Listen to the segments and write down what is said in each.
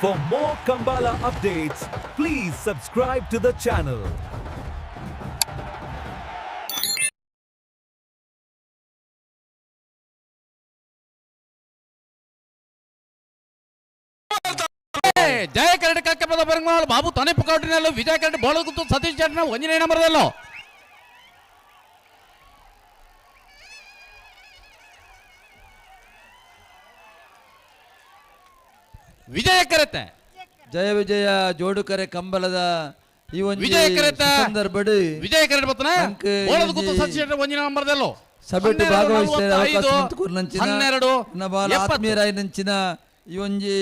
For more Kambala updates, please subscribe to the channel. జయ కిరీట కక్క పద పరంగాలు బాబు తనిపు కౌటిన్యాలు విజయ కిరీట బోళకుతూ సతీష్ చట్నం వంజనేయ నమరదల్లో ವಿಜಯ ಕರೆತೆ. ಜಯ ವಿಜಯ ಜೋಡುಕರೆ ಕಂಬಲದ ಈ ಒಂದು ವಿಜಯ ಕರೆತ. ಸಂದರ್ಭಡಿ ವಿಜಯ ಕರೆಟ್ ಬತ್ತನ ಅಂಕ ಸತೀಶ್ ಚಟ್ನ ಒಂಜನೇ ನಂಬರ್ದಲ್ಲೋ. ಸಭೆಟ್ಟು ಭಾಗವಹಿಸಿದ ಅವಕಾಶ ನಂಚಿನ ಹನ್ನೆರಡು ನಬಾಲ ಎಪ್ಪತ್ತು. ಆತ್ಮೀಯರಾಯ ನಂಚಿನ ಈ ಒಂಜಿ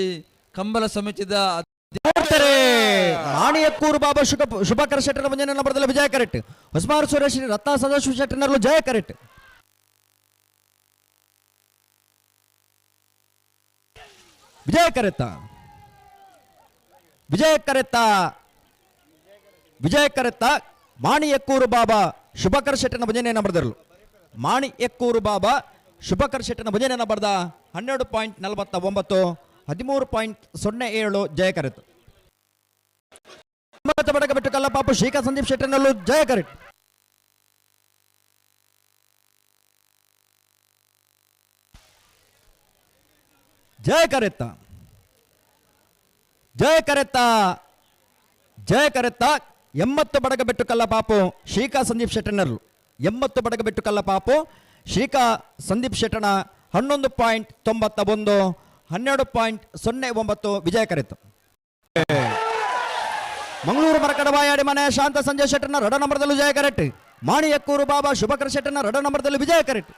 ಕಂಬಲ ಸಮಿತಿದ ಮಾಣಿಯಕ್ಕೂರು ಬಾಬಾ ಶುಭ ಶುಭಕರ ಶೆಟ್ಟರ ಮುಂಜಾನೆ ನಂಬರ್ದಲ್ಲಿ ವಿಜಯ ಕರೆಕ್ಟ್ ಹೊಸಮಾರು ಸುರೇಶ್ ರತ್ನ ಸದಾಶಿವ ಶೆಟ್ಟರ್ನಲ್ಲೂ ಜಯ ಕರೆಕ್ಟ್ ವಿಜಯ ಕರೆತ ವಿಜಯ ಕರೆತ ವಿಜಯ ಕರೆತ ಮಾಣಿ ಎಕ್ಕೂರು ಬಾಬಾ ಶುಭಕರ ಶೆಟ್ಟನ ಭಜನೆ ಬರೆದರು ಮಾಣಿ ಎಕ್ಕೂರು ಬಾಬಾ ಶುಭಕರ ಶೆಟ್ಟನ ಭಜನೆ ಬರೆದ ಹನ್ನೆರಡು ಪಾಯಿಂಟ್ ನಲವತ್ತ ಒಂಬತ್ತು, ಹದಿಮೂರು ಪಾಯಿಂಟ್ ಸೊನ್ನೆ ಏಳು ಜಯ ಕರೆತು ಬಡಗ ಬಿಟ್ಟು ಕಲ್ಲಪಾಪು ಶ್ರೀಕಾ ಸಂದೀಪ್ ಶೆಟ್ಟನಲ್ಲೂ ಜಯ ಕರೆಟ್ ಜಯ ಕರೆತ್ತ ಜಯ ಕರೆತ್ತ ಜಯ ಕರೆತ್ತ ಎಂಬತ್ತು ಬಡಗ ಬೆಟ್ಟು ಕಲ್ಲ ಪಾಪು ಶ್ರೀಕಾ ಸಂದೀಪ್ ಶೆಟ್ಟನರು ಎಂಬತ್ತು ಬಡಗ ಬೆಟ್ಟು ಕಲ್ಲ ಪಾಪು ಶ್ರೀಕಾ ಸಂದೀಪ್ ಶೆಟ್ಟಣ ಹನ್ನೊಂದು ಪಾಯಿಂಟ್ ತೊಂಬತ್ತ ಒಂದು, ಹನ್ನೆರಡು ಪಾಯಿಂಟ್ ಸೊನ್ನೆ ಒಂಬತ್ತು ವಿಜಯ ಕರೆತ್ತು ಮಂಗಳೂರು ಮರಕಡ ಬಾಯಾಡಿ ಮನೆ ಶಾಂತ ಸಂಜಯ್ ಶೆಟ್ಟನ ರಡ ನಂಬರ್ದಲ್ಲೂ ಜಯ ಕರೆಟ್ ಮಾಣಿಯಕ್ಕೂರು ಬಾಬಾ ಶುಭಕರ ಶೆಟ್ಟನ ರಡ ನಂಬರ್ದಲ್ಲಿ ವಿಜಯ ಕರೆಕ್ಟ್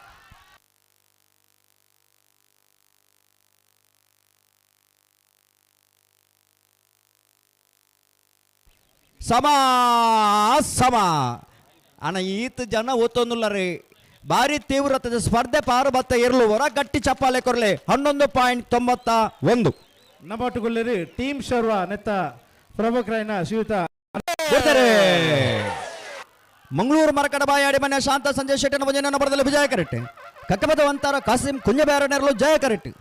ಸಮ ಸಮ. ಅಣ್ಣ ಈತ ಜನ ಓದ್ತೊಂದಿಲ್ಲ ರೀ. ಭಾರಿ ತೀವ್ರತೆ ಸ್ಪರ್ಧೆ ಪಾರು ಬತ್ತ ಇರಲು. ಹೊರ ಗಟ್ಟಿ ಚಪ್ಪಾಲೆ ಕೊರ್ಲೆ. ಹನ್ನೊಂದು ಪಾಯಿಂಟ್ ತೊಂಬತ್ತ ಒಂದು. ನಬಾಟುಗೊಳ್ಳರಿ ಟೀಮ್ ಶರ್ವ ನೆತ್ತ ಪ್ರಭುಕರಾಯನ ಶ್ರೀಯುತ ಮಂಗಳೂರು ಮರಕಡ ಬಾಯಾಡಿ ಮನೆ ಶಾಂತ ಸಂಜಯ್ ಶೆಟ್ಟಿನ ಭಜನೆ ನಂಬರ್ದಲ್ಲಿ ವಿಜಯ ಕರೆಕ್ಟ್ ಕಕ್ಕಬದ ಒಂತಾರ ಕಾಸಿಂ ಕುಂಜಬೇರನೆರಲು ಜಯ ಕರೆಕ್ಟ್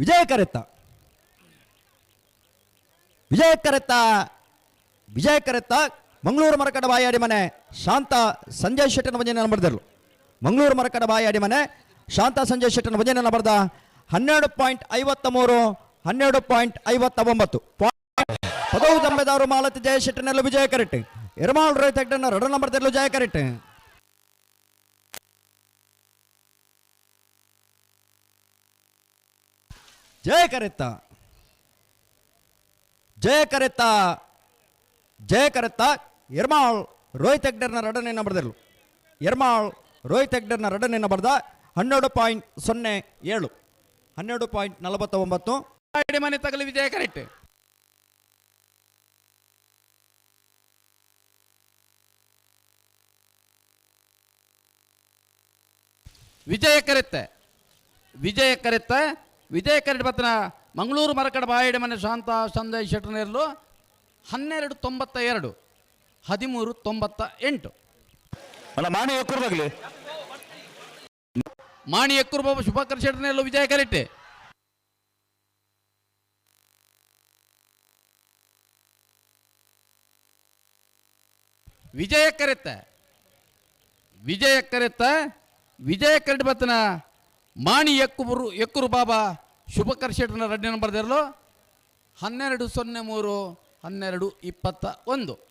ವಿಜಯ ಕರೆತ್ತ ವಿಜಯ ಕರೆತ ವಿಜಯ ಕರೆತ್ತ ಮಂಗಳೂರು ಮರಕಡ ಬಾಯಾಡಿ ಮನೆ ಶಾಂತ ಸಂಜಯ್ ಶೆಟ್ಟನ ಭಜನೆ ಬರ್ದಿರ್ಲು. ಮಂಗಳೂರು ಮರಕಡ ಬಾಯಾಡಿ ಮನೆ ಶಾಂತ ಸಂಜಯ್ ಶೆಟ್ಟನ ಭಜನೆ ನಂಬರ್ದ ಹನ್ನೆರಡು ಪಾಯಿಂಟ್ ಐವತ್ತ ಮೂರು ಹನ್ನೆರಡು ಪಾಯಿಂಟ್ ಐವತ್ತ ಒಂಬತ್ತು ಪದವು ತಂಬೆದಾರು ಮಾಲತಿ ಜಯ ಶೆಟ್ಟನೆಲ್ಲೂ ವಿಜಯ ಕರೆಕ್ಟ್ ಎರಮಾಳ್ ರೈತ ರಡ ನಂಬರ್ದಲ್ಲೂ ಜಯ ಕರೆಕ್ಟ್ ಜಯ ಕರೆತ್ತ ಜಯ ಕರೆತ್ತ ಜಯ ಕರೆತ್ತ ಎರ್ಮಾಳ್ ರೋಹಿತ್ ಹೆಗ್ಡರ್ನ ರಡನೆಯನ್ನು ನಂಬರ್ದಲ್ಲು ಎರ್ಮಾಳ್ ರೋಹಿತ್ ಹೆಗ್ಡರ್ನ ರಡನೆಯನ್ನು ಬರೆದ ಹನ್ನೆರಡು ಪಾಯಿಂಟ್ ಸೊನ್ನೆ ಏಳು. ಹನ್ನೆರಡು ಪಾಯಿಂಟ್ ನಲವತ್ತ ಒಂಬತ್ತು ಮನೆ ತಗಲಿ ವಿಜಯ ಕರೆಕ್ಟ್. ವಿಜಯ ಕರೆತ್ತೆ ವಿಜಯ ಕರೆತ್ತ ವಿಜಯ ಕರೆಟ್ ಬತ್ತನ ಮಂಗಳೂರು ಮರಕಡ ಬಾಯಡಿ ಮನೆ ಶಾಂತ ಸಂಜಯ್ ಶೆಟ್ಟನೇರ್ಲು ಹನ್ನೆರಡು ತೊಂಬತ್ತ ಎರಡು ಹದಿಮೂರು ತೊಂಬತ್ತ ಎಂಟು. ಮಾಣಿ ಎಕ್ಕೂರ್ದಾಗ್ಲಿ ಮಾಣಿ ಎಕ್ಕೂರು ಬಾಬು ಶುಭಕರ್ ಶೆಟ್ಟನೇರ್ಲು ವಿಜಯ ಕರೆಟ್ಟೆ ವಿಜಯ ಕರೆತ್ತ ವಿಜಯ ಕರೆತ್ತ ವಿಜಯ ಕರಡಿ ಬತ್ತನ ಮಾಣಿ ಎಕ್ಕುಬರು ಎಕ್ಕುರು ಬಾಬಾ ಶುಭಕರ್ ಶೆಟ್ಟನ ರಡ್ಡಿ ನಂಬರ್ ಹನ್ನೆರಡು ಸೊನ್ನೆ ಮೂರು ಹನ್ನೆರಡು ಇಪ್ಪತ್ತ ಒಂದು.